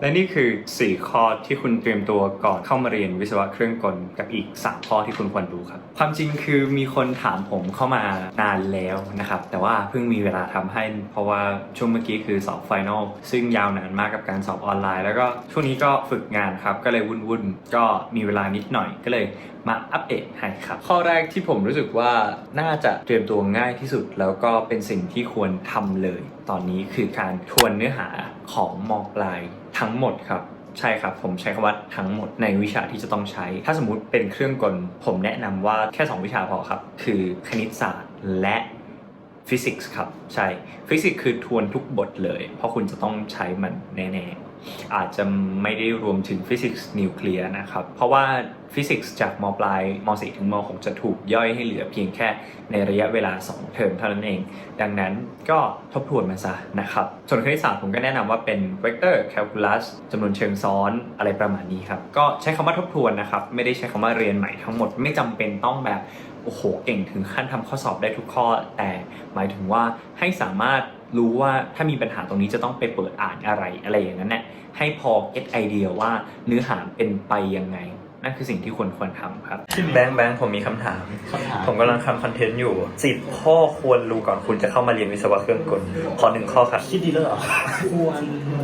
และนี่คือ 4 ข้อที่คุณเตรียมตัวก่อนเข้ามาเรียนวิศวะเครื่องกลกับอีก 3 ข้อที่คุณควรรู้ครับ ความจริงคือมีคนถามผมเข้ามานานแล้วนะครับ แต่ว่าเพิ่งมีเวลาทำให้ เพราะว่าช่วงเมื่อกี้คือสอบไฟนอลซึ่งยาวนานมากกับการสอบออนไลน์ แล้วก็ช่วงนี้ก็ฝึกงานครับ ก็เลยวุ่นๆ ก็มีเวลานิดหน่อยก็เลยมาอัปเดตให้ครับ ข้อแรกที่ผมรู้สึกว่าน่าจะเตรียมตัวง่ายที่สุด แล้วก็เป็นสิ่งที่ควรทำเลย ตอนนี้คือการทวนเนื้อหาของมปลาย ทั้งหมดครับใช่ครับ ผมใช้คำว่าทั้งหมดในวิชาที่จะต้องใช้ ถ้าสมมุติเป็นเครื่องกล ผมแนะนำว่าแค่ 2 วิชาพอครับ คือคณิตศาสตร์และฟิสิกส์ครับ ใช่ฟิสิกส์คือทวนทุกบทเลย เพราะคุณจะต้องใช้มันแน่ๆ อาจจะไม่ได้รวมถึงฟิสิกส์นิวเคลียร์นะครับ เพราะว่า ฟิสิกส์จากมปลายม .4 ถึงม .6 จะถูกย่อยให้เหลือเพียงแค่ในระยะเวลา 2 เทอมเท่านั้นเอง ดังนั้นก็ทบทวนมันซะนะครับ ส่วนคณิตศาสตร์ผมก็แนะนำว่าเป็นเวกเตอร์แคลคูลัสจำนวนเชิงซ้อนอะไรประมาณนี้ครับ ก็ใช้คำว่าทบทวนนะครับ ไม่ได้ใช้คำว่าเรียนใหม่ทั้งหมดไม่จำเป็นต้องแบบโอ้โหเก่งถึงขั้นทำข้อสอบได้ทุกข้อ แต่หมายถึงว่าให้สามารถรู้ว่าถ้ามีปัญหาตรงนี้จะต้องไปเปิดอ่านอะไรอะไรอย่างนั้นเนี่ยให้พอ get idea ว่าเนื้อหาเป็นไปยังไง นั่นคือสิ่งที่ควรควรทำครับที่แบงค์แบงค์ผมมีคำถาม คำถามผมกำลังทำคอนเทนต์อยู่สิบข้อควรรู้ก่อนคุณจะเข้ามาเรียนวิศวะเครื่องกลขอหนึ่งข้อครับ คิดดีแล้วเหรอ ควร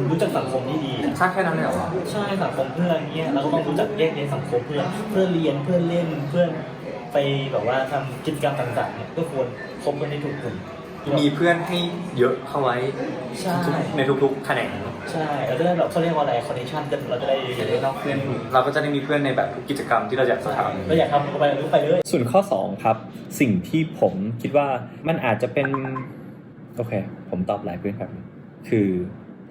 รู้จักสังคมที่ดีถ้าแค่นั้นเลยเหรอ ใช่สังคมเพื่อนเงี้ยเราก็ต้องรู้จักแยกแยะสังคมเพื่อนเพื่อนเรียนเพื่อนเล่นเพื่อนไปแบบว่าทำกิจกรรมต่างๆเนี่ยก็ควรคบกันในทุกกลุ่ม มีเพื่อนให้เยอะเข้าไว้ใช่ในทุกๆแขนงใช่เราจะได้แบบเขาเรียกว่าอะไรคอนเนคชั่นกันเราจะได้เราเพื่อนเราก็จะได้มีเพื่อนในแบบทุกกิจกรรมที่เราอยากจะทำเราอยากทำก็ไปก็ไปเลยส่วนข้อ 2 ครับ สิ่งที่ผมคิดว่ามันอาจจะเป็น โอเค ผมตอบหลายเพื่อนครับ คือ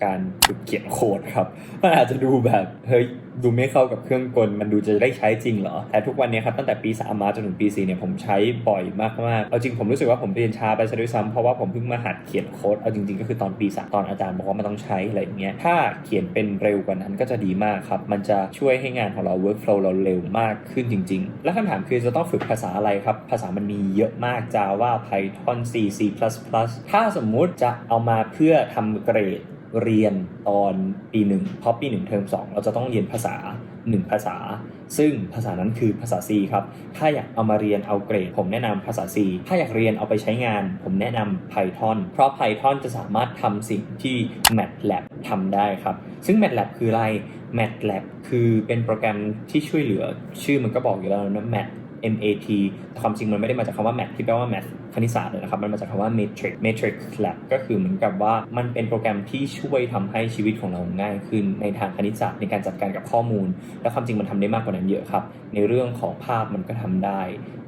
การฝึกเขียนโค้ดครับ มันอาจจะดูแบบเฮ้ยดูไม่เข้ากับเครื่องกล มันดูจะได้ใช้จริงเหรอ แต่ทุกวันนี้ครับตั้งแต่ปี 3 มาจนถึงปี4เนี่ยผมใช้บ่อยมากๆ เอาจริงผมรู้สึกว่าผมเรียนช้าไปซะด้วยซ้ำเพราะว่าผมเพิ่งมาหัดเขียนโค้ด เอาจริงๆ ก็คือตอนปีสามตอนอาจารย์บอกว่ามันต้องใช้อะไรอย่างเงี้ย ถ้าเขียนเป็นเร็วกว่านั้นก็จะดีมากครับ มันจะช่วยให้งานของเรา workflow เราเร็วมากขึ้นจริง ๆ แล้วคำถามคือจะต้องฝึกภาษาอะไรครับ ภาษามันมีเยอะมาก Java Python C C++ ถ้าสมมุติจะเอามาเพื่อทำเกรด เรียนตอนปีหนึ่งเพราะปีหนึ่งเทอมสองเราจะต้องเรียนภาษาหนึ่งภาษา ซึ่งภาษานั้นคือภาษา C ครับ ถ้าอยากเอามาเรียนเอาเกรด ผมแนะนำภาษา C ถ้าอยากเรียนเอาไปใช้งาน ผมแนะนำ Python เพราะ Python จะสามารถทำสิ่งที่ MATLAB ทำได้ครับ ซึ่ง MATLAB คืออะไร MATLAB คือเป็นโปรแกรมที่ช่วยเหลือชื่อมันก็บอกอยู่แล้วนะ MAT MAT ความจริงมันไม่ได้มาจากคำว่า math ที่แปลว่า math คณิตศาสตร์เลยนะครับ มันมาจากคำว่า matrix matrix lab ก็คือเหมือนกับว่ามันเป็นโปรแกรมที่ช่วยทำให้ชีวิตของเราง่ายขึ้นในทางคณิตศาสตร์ในการจัดการกับข้อมูล และความจริงมันทำได้มากกว่านั้นเยอะครับ ในเรื่องของภาพมันก็ทำได้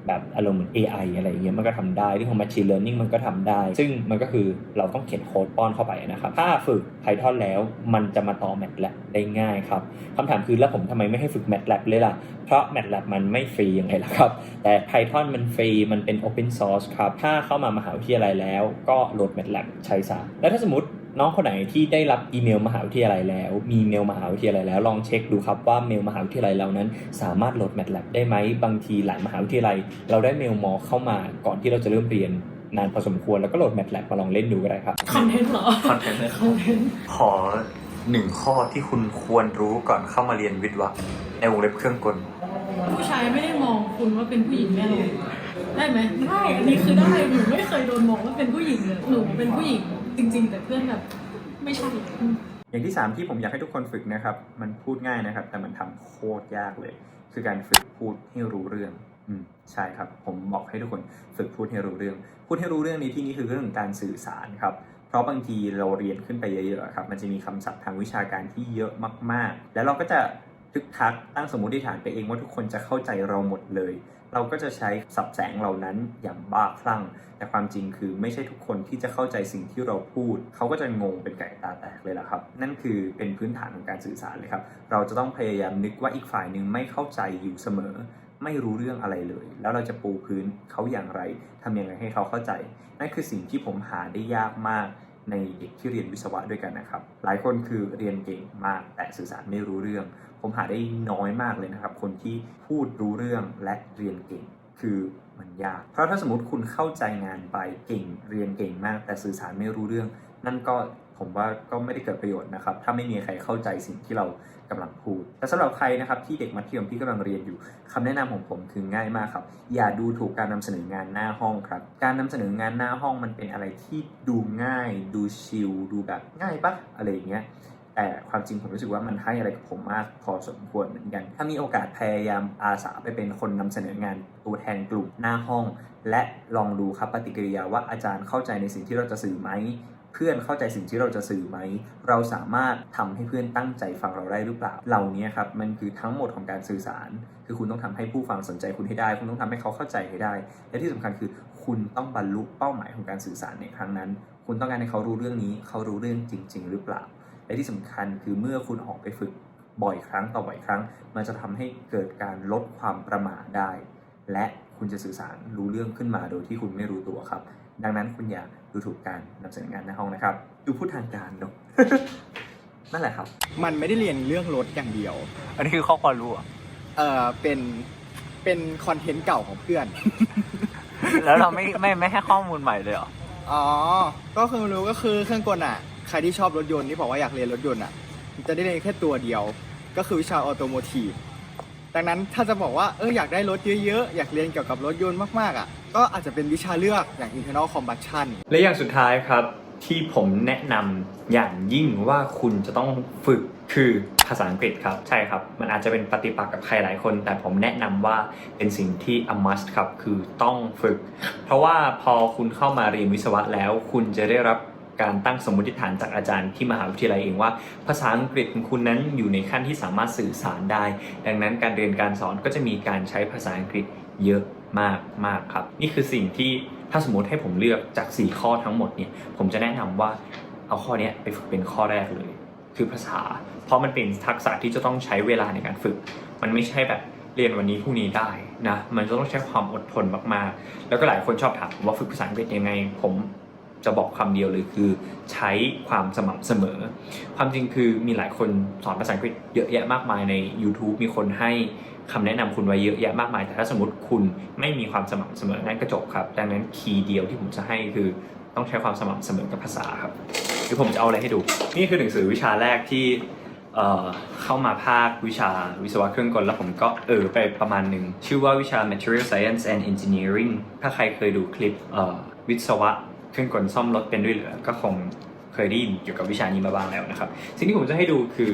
แบบอารมณ์เหมือน AI อะไรอย่างเงี้ยมันก็ทำได้เรื่องของ machine learning มันก็ทำได้ ซึ่งมันก็คือเราต้องเขียนโค้ดป้อนเข้าไปนะครับ ถ้าฝึก Python แล้วมันจะมาต่อ MATLAB ได้ง่ายครับคำถามคือแล้วผมทำไมไม่ให้ฝึก MATLAB เลยล่ะ เพราะ MATLAB มันไม่ฟรียังไงล่ะครับ แต่ Python มันฟรีมันเป็น Open Source ครับ ถ้าเข้ามามหาวิทยาลัยแล้วก็โหลด MATLAB ใช้ซะแล้วถ้าสมมติ น้องคนไหนที่ได้รับอีเมลมหาวิทยาลัยแล้ว มีเมลมหาวิทยาลัยแล้วลองเช็คดูครับว่าเมลมหาวิทยาลัยเรานั้น สามารถโหลด MATLAB ได้ไหมบางทีหลายมหาวิทยาลัย เราได้เมลมอเข้ามาก่อนที่เราจะเริ่มเรียนนานพอสมควรแล้วก็โหลด MATLAB มาลองเล่นดูก็ได้ครับคอนเทนต์เหรอคอนเทนต์เลยคอนเทนต์ขอหนึ่งข้อที่คุณควรรู้ก่อนเข้ามาเรียนวิทย์วะในวงเล็บเครื่องกล ผู้ชายไม่ได้มองคุณว่าเป็นผู้หญิงแน่นอนได้ไหมได้อันนี้คือได้หนูไม่เคยโดนมองว่าเป็นผู้หญิงเลยหนูเป็นผู้หญิง จริงๆ แต่เพื่อนแบบไม่ใช่ อย่างที่ 3 ที่ผมอยากให้ทุกคนฝึกนะครับ มันพูดง่ายนะครับ แต่มันทำโคตรยากเลย คือการฝึกพูดให้รู้เรื่อง อืมใช่ครับ ผมบอกให้ทุกคนฝึกพูดให้รู้เรื่อง พูดให้รู้เรื่องในที่นี้คือเรื่องการสื่อสารครับ เพราะบางทีเราเรียนขึ้นไปเยอะๆครับ มันจะมีคำศัพท์ทางวิชาการที่เยอะมาก ๆ แล้วเราก็จะทึกทักตั้งสมมติฐานไปเองว่าทุกคนจะเข้าใจเราหมดเลย เราก็จะใช้สับแสงเหล่านั้นอย่างบ้าคลั่ง แต่ความจริงคือไม่ใช่ทุกคนที่จะเข้าใจสิ่งที่เราพูด เขาก็จะงงเป็นไก่ตาแตกเลยล่ะครับ นั่นคือเป็นพื้นฐานของการสื่อสารเลยครับ เราจะต้องพยายามนึกว่าอีกฝ่ายหนึ่งไม่เข้าใจอยู่เสมอ ไม่รู้เรื่องอะไรเลย แล้วเราจะปูพื้นเขาอย่างไรทำยังไงให้เขาเข้าใจ นั่นคือสิ่งที่ผมหาได้ยากมากในเด็กที่เรียนวิศวะด้วยกันนะครับ หลายคนคือเรียนเก่งมากแต่สื่อสารไม่รู้เรื่อง ผมหาได้น้อยมากเลยนะครับ คนที่พูดรู้เรื่องและเรียนเก่ง คือมันยาก เพราะถ้าสมมติคุณเข้าใจงานไปเก่งเรียนเก่งมาก แต่สื่อสารไม่รู้เรื่อง นั่นก็ผมว่าก็ไม่ได้เกิดประโยชน์นะครับ ถ้าไม่มีใครเข้าใจสิ่งที่เรากำลังพูด แต่สำหรับใครนะครับที่เด็กมัธยมที่กำลังเรียนอยู่คำแนะนำของผมคือง่ายมากครับ อย่าดูถูกการนำเสนองานหน้าห้องครับ การนำเสนองานหน้าห้องมันเป็นอะไรที่ดูง่าย ดูชิลดูแบบง่ายปะอะไรอย่างเงี้ย แต่ความจริงผมรู้สึกว่ามันให้อะไรกับผมมากพอสมควรเหมือนกัน ถ้ามีโอกาสพยายามอาสาไปเป็นคนนำเสนองานตัวแทนกลุ่มหน้าห้อง และลองดูครับปฏิกิริยาว่าอาจารย์เข้าใจในสิ่งที่เราจะสื่อไหมเพื่อนเข้าใจสิ่งที่เราจะสื่อไหม เราสามารถทำให้เพื่อนตั้งใจฟังเราได้หรือเปล่า เหล่านี้ครับมันคือทั้งหมดของการสื่อสาร คือคุณต้องทำให้ผู้ฟังสนใจคุณให้ได้ คุณต้องทำให้เขาเข้าใจให้ได้ และที่สำคัญคือคุณต้องบรรลุเป้าหมายของการสื่อสารในครั้งนั้น คุณต้องการให้เขารู้เรื่องนี้ เขารู้เรื่องจริง ๆ หรือเปล่า และที่สำคัญคือเมื่อคุณออกไปฝึกบ่อยครั้งต่อบ่อยครั้ง มันจะทำให้เกิดการลดความประมาทได้ และคุณจะสื่อสารรู้เรื่องขึ้นมาโดยที่คุณไม่รู้ตัวครับ ดังนั้นคุณอย่าดูถูกการนำเสนองานในห้องนะครับ ดูพูดทางการเนอะนั่นแหละครับ มันไม่ได้เรียนเรื่องรถอย่างเดียว อันนี้คือข้อความรู้อะเออเป็นเป็นคอนเทนต์เก่าของเพื่อน แล้วเราไม่ไม่ไม่ให้ข้อมูลใหม่เลยเหรอ อ๋อ ก็คือรู้ก็คือเครื่องกลอะ ใครที่ชอบรถยนต์ที่บอกว่าอยากเรียนรถยนต์อะจะได้เรียนแค่ตัวเดียว ก็คือวิชาออโตโมทีฟดังนั้นถ้าจะบอกว่าเอออยากได้รถเยอะๆ อยากเรียนเกี่ยวกับรถยนต์มากๆอะก็อาจจะเป็นวิชาเลือกอย่าง internal combustion และอย่างสุดท้ายครับที่ผมแนะนำอย่างยิ่งว่าคุณจะต้องฝึกคือภาษาอังกฤษครับ ใช่ครับ มันอาจจะเป็นปฏิปักษ์กับใครหลายคน แต่ผมแนะนำว่าเป็นสิ่งที่ a must ครับ คือต้องฝึก เพราะว่าพอคุณเข้ามาเรียนวิศวะแล้ว คุณจะได้รับ การตั้งสมมติฐานจากอาจารย์ที่มหาวิทยาลัยเองว่า ภาษาอังกฤษของคุณนั้นอยู่ในขั้นที่สามารถสื่อสารได้ ดังนั้นการเรียนการสอนก็จะมีการใช้ภาษาอังกฤษเยอะมากมากครับ นี่คือสิ่งที่ถ้าสมมติให้ผมเลือกจาก 4 ข้อทั้งหมดเนี่ยผมจะแนะนำว่าเอาข้อเนี้ยไปฝึกเป็นข้อแรกเลย คือภาษา เพราะมันเป็นทักษะที่จะต้องใช้เวลาในการฝึก มันไม่ใช่แบบเรียนวันนี้พรุ่งนี้ได้นะ มันจะต้องใช้ความอดทนมากๆ แล้วก็หลายคนชอบถามว่าฝึกภาษาอังกฤษยังไง ผม จะบอกคำเดียวเลยคือใช้ความสม่ำเสมอ ความจริงคือมีหลายคนสอนภาษาอังกฤษเยอะแยะมากมายใน YouTube มีคนให้คำแนะนำคุณไว้เยอะแยะมากมาย แต่ถ้าสมมติคุณไม่มีความสม่ำเสมอนั่นก็จบครับ ดังนั้นคีย์เดียวที่ผมจะให้คือต้องใช้ความสม่ำเสมอกับภาษาครับเดี๋ยวผมจะเอาอะไรให้ดู นี่คือหนังสือวิชาแรกที่เข้ามาภาควิชาวิศวะเครื่องกล แล้วผมก็เออไปประมาณหนึ่ง ชื่อว่าวิชา Material Science and Engineering ถ้าใครเคยดูคลิปวิศวะ เครื่องกลซ่อมรถเป็นด้วยเหรือก็คงเคยได้ยินเกี่ยวกับวิชานี้มาบ้างแล้วนะครับ สิ่งที่ผมจะให้ดูคือ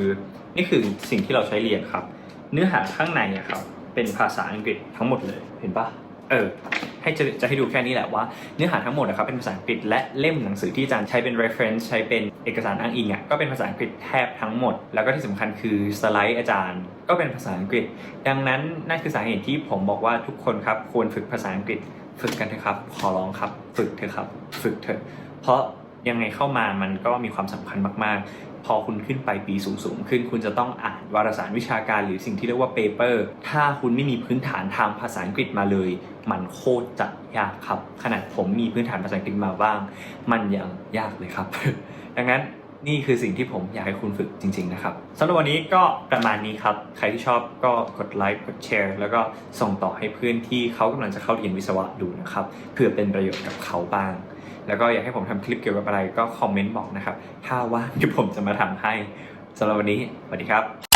นี่คือสิ่งที่เราใช้เรียนครับ เนื้อหาข้างในอะครับเป็นภาษาอังกฤษทั้งหมดเลยเห็นปะเออให้จะจะให้ดูแค่นี้แหละว่าเนื้อหาทั้งหมดนะครับเป็นภาษาอังกฤษและเล่มหนังสือที่อาจารย์ใช้เป็น reference ใช้เป็นเอกสารอ้างอิงอะก็เป็นภาษาอังกฤษแทบทั้งหมด แล้วก็ที่สำคัญคือสไลด์อาจารย์ ก็เป็นภาษาอังกฤษ ดังนั้นนั่นคือสาเหตุที่ผมบอกว่าทุกคนครับควรฝึกภาษาอังกฤษ ฝึกกันเถอะครับ ขอร้องครับ ฝึกเถอะครับ ฝึกเถอะ เพราะยังไงเข้ามามันก็มีความสำคัญมาก ๆ พอคุณขึ้นไปปีสูง ๆ ขึ้น คุณจะต้องอ่านวารสารวิชาการหรือสิ่งที่เรียกว่าเปเปอร์ ถ้าคุณไม่มีพื้นฐานทางภาษาอังกฤษมาเลย มันโคตรจะยากครับ ขนาดผมมีพื้นฐานภาษาอังกฤษมาบ้าง มันยังยากเลยครับ ดังนั้น นี่คือสิ่งที่ผมอยากให้คุณฝึกจริง ๆ นะครับสำหรับวันนี้ก็ประมาณนี้ครับ ใครที่ชอบก็กดไลค์กดแชร์แล้วก็ส่งต่อให้เพื่อนที่เขากำลังจะเข้าเรียนวิศวะดูนะครับเพื่อเป็นประโยชน์กับเขาบ้าง แล้วก็อยากให้ผมทำคลิปเกี่ยวกับอะไรก็คอมเมนต์บอกนะครับถ้าว่างที่ผมจะมาทำให้สำหรับวันนี้สวัสดีครับ